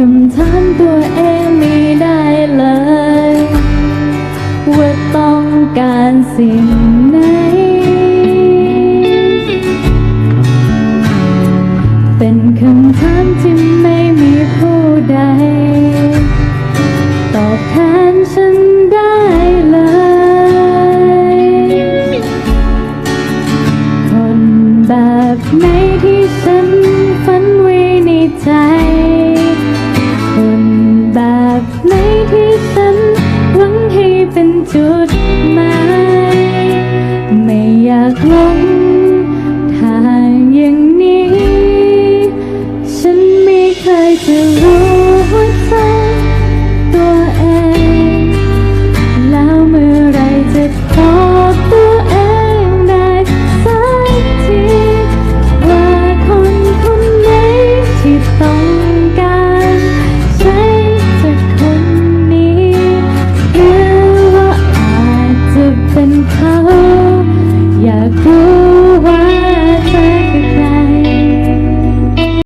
คำถามตัวเองไม่ได้เลย ว่าต้องการสิ่งไหน เป็นคำถามที่ไม่มีผู้ใด ตอบแทนฉันได้เลย คนแบบไหนที่ to dream.